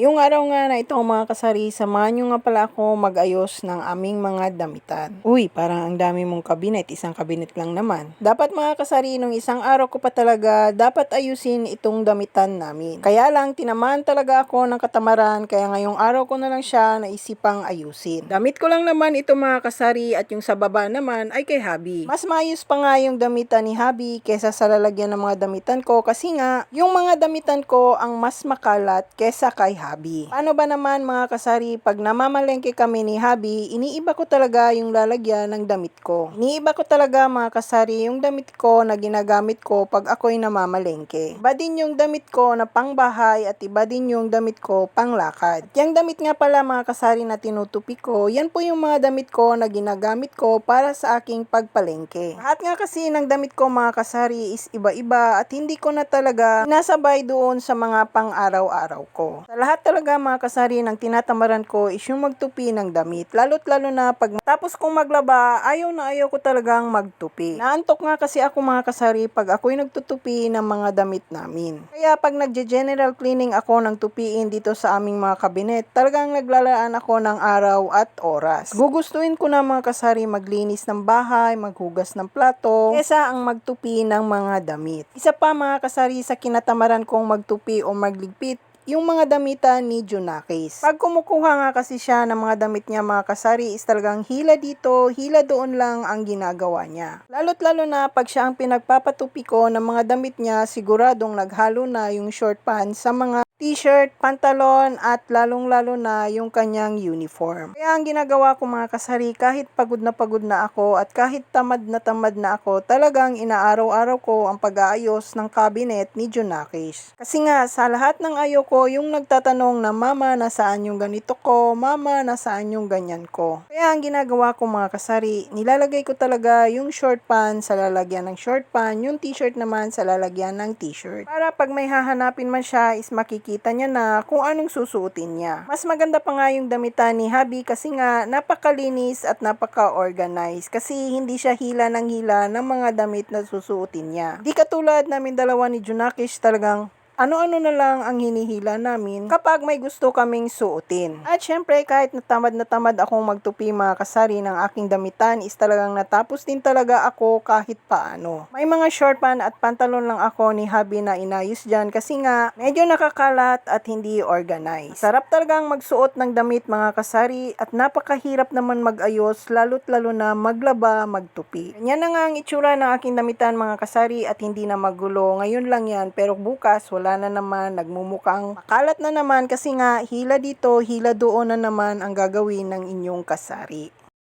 Ngayong araw nga na ito mga kasari, samahan nyo nga pala ako mag-ayos ng aming mga damitan. Uy, parang ang dami mong kabinet, isang kabinet lang naman. Dapat mga kasari, nung isang araw ko pa talaga, dapat ayusin itong damitan namin. Kaya lang, tinamaan talaga ako ng katamaran, kaya ngayong araw ko na lang siya naisipang ayusin. Damit ko lang naman ito mga kasari at yung sa baba naman ay kay Habi. Mas maayos pa nga yung damitan ni Habi kesa sa lalagyan ng mga damitan ko kasi nga, yung mga damitan ko ang mas makalat kesa kay Habi. Paano ba naman mga kasari, pag namamalengke kami ni Habi, iniiba ko talaga yung lalagyan ng damit ko. Iniiba ko talaga mga kasari yung damit ko na ginagamit ko pag ako'y namamalengke. Iba din yung damit ko na pangbahay at iba din yung damit ko panglakad. At yung damit nga pala mga kasari na tinutupi ko, yan po yung mga damit ko na ginagamit ko para sa aking pagpalengke. Lahat nga kasi ng damit ko mga kasari is iba-iba at hindi ko na talaga nasabay doon sa mga pang-araw-araw ko. Sa lahat talaga mga kasari ng tinatamaran ko is yung magtupi ng damit. Lalo't lalo na pag tapos kong maglaba, ayaw na ayaw ko talagang magtupi. Naantok nga kasi ako mga kasari pag ako'y nagtutupi ng mga damit namin. Kaya pag nagje-general cleaning ako ng tupiin dito sa aming mga kabinet, talagang naglalaan ako ng araw at oras. Gugustuhin ko na mga kasari maglinis ng bahay, maghugas ng plato, kesa ang magtupi ng mga damit. Isa pa mga kasari sa kinatamaran kong magtupi o magligpit, yung mga damitan ni Junakis. Pag kumukuha nga kasi siya ng mga damit niya mga kasari is talagang hila dito, hila doon lang ang ginagawa niya. Lalo't lalo na pag siya ang pinagpapatupi ko ng mga damit niya, siguradong naghalo na yung short pants sa mga t-shirt, pantalon at lalong-lalo na yung kanyang uniform. Kaya ang ginagawa ko mga kasari, kahit pagod na pagod na ako at kahit tamad na tamad na ako, talagang inaaraw-araw ko ang pag-aayos ng cabinet ni Junakis. Kasi nga, sa lahat ng ayaw yung nagtatanong na, Mama, nasaan yung ganito ko? Mama, nasaan yung ganyan ko? Kaya ang ginagawa ko mga kasari, nilalagay ko talaga yung short pants sa lalagyan ng short pants, yung t-shirt naman sa lalagyan ng t-shirt. Para pag may hahanapin man siya, is makikita niya na kung anong susuotin niya. Mas maganda pa nga yung damitan ni Habi kasi nga napakalinis at napaka-organized kasi hindi siya hila ng hila ng mga damit na susuotin niya. Di katulad namin dalawa ni Junakis talagang ano-ano na lang ang hinihila namin kapag may gusto kaming suotin. At syempre, kahit natamad na tamad akong magtupi mga kasari ng aking damitan, is talagang natapos din talaga ako kahit paano. May mga short pan at pantalon lang ako ni Habi na inayos dyan kasi nga medyo nakakalat at hindi organized. Sarap talagang magsuot ng damit mga kasari at napakahirap naman mag-ayos lalo't lalo na maglaba, magtupi. Ganyan na nga ang itsura ng aking damitan mga kasari at hindi na magulo. Ngayon lang yan pero bukas wala na naman, nagmumukhang makalat na naman kasi nga hila dito, hila doon na naman ang gagawin ng inyong kasari.